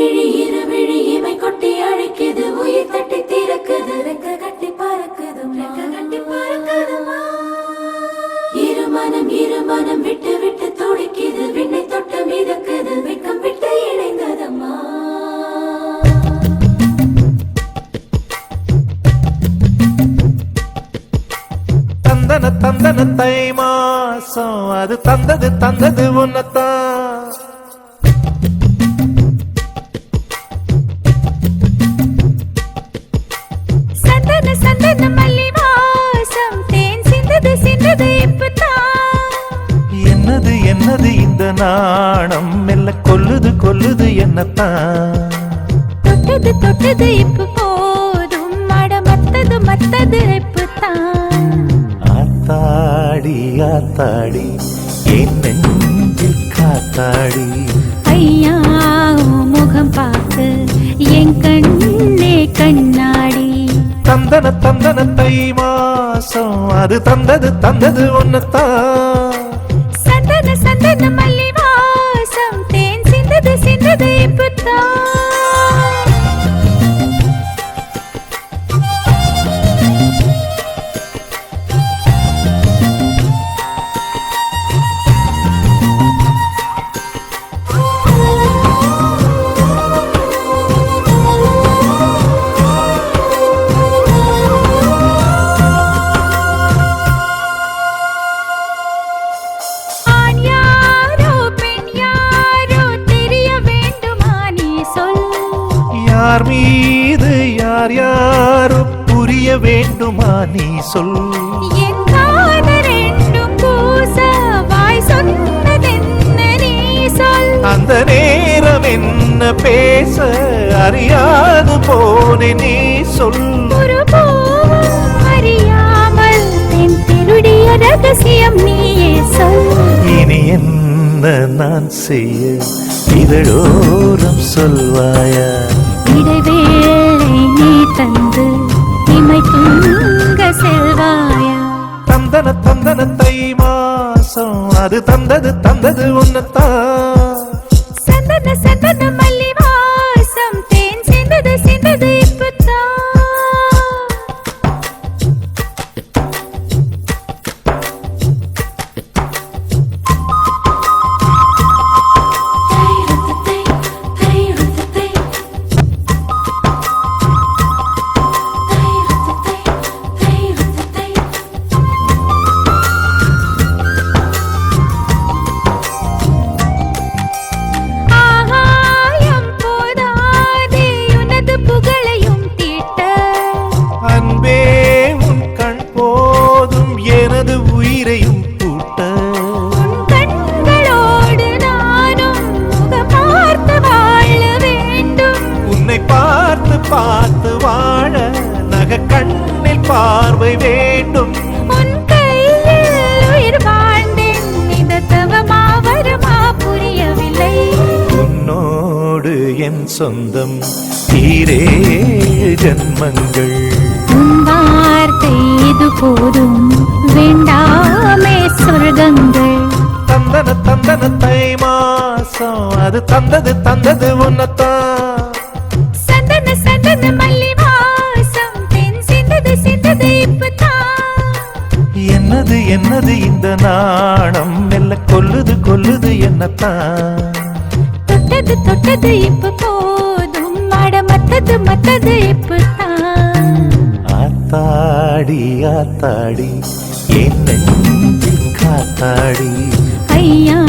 விழி இரு விழி இமை கொட்டி அழைக்குது. உயிர் தட்டி திறக்குது. ரெக்க கட்டி பறக்குது ரெக்க கட்டி பறக்குதுமா இரு மனம் இரு மனம் விட்டு விட்டு துடிக்குது. விண்ணை தொட்டு மிதக்குது வெக்கம் விட்டு இணைந்ததம்மா. தந்தன தந்தன தை மாசம் அது தந்தது தந்தது உன்னத்தான். நாணம் மெல்ல கொல்லுது கொல்லுது என்னத்தான்? தொட்டது தொட்டது இப்ப போதும். மட மத்தது மத்தது இப்பதான் ஆத்தாடி ஆத்தாடி என் நெஞ்சில் காத்தாடி. ஐயா முகம் பார்த்து என் கண்ணே கண்ணாடி. தந்தன தந்தன தை மாசம் அது தந்தது தந்தது உன்னத்தான் சந்தன சந்தன மல்லி ได้ประตา யார் மீது யார் யாரோ புரிய வேண்டுமா நீ சொல். அந்த நேரம் என்ன பேச அறியாது போனே நீ சொல். அறியாமல் என் திருடிய ரகசியம் நீயே சொல். இனி என்ன நான் செய்ய? இதழோரம் சொல்வாயா? இடைவேளை நீ தந்து இமை தூங்க செல்வாயா? தந்தன தந்தன தை மாசம். அது தந்தது தந்தது உன்னத்தான். சந்தன சந்தன வருமா புரியவில்லை. உன்னோடு என் சொந்தம் ஈரேழு ஜன்மங்கள். வார்த்தை இது போதும். வேண்டாமே சொர்க்கங்கள். தந்தன தந்தன தை மாசம் அது தந்தது தந்தது உன்னத்தான். என்னது இந்த நாணம். மெல்ல கொல்லுது கொல்லுது என்னத்தான். தொட்டது தொட்டது இப்ப போதும். மட மத்தது மத்தது இப்பதான் ஆத்தாடி ஆத்தாடி என் காத்தாடி. ஐயா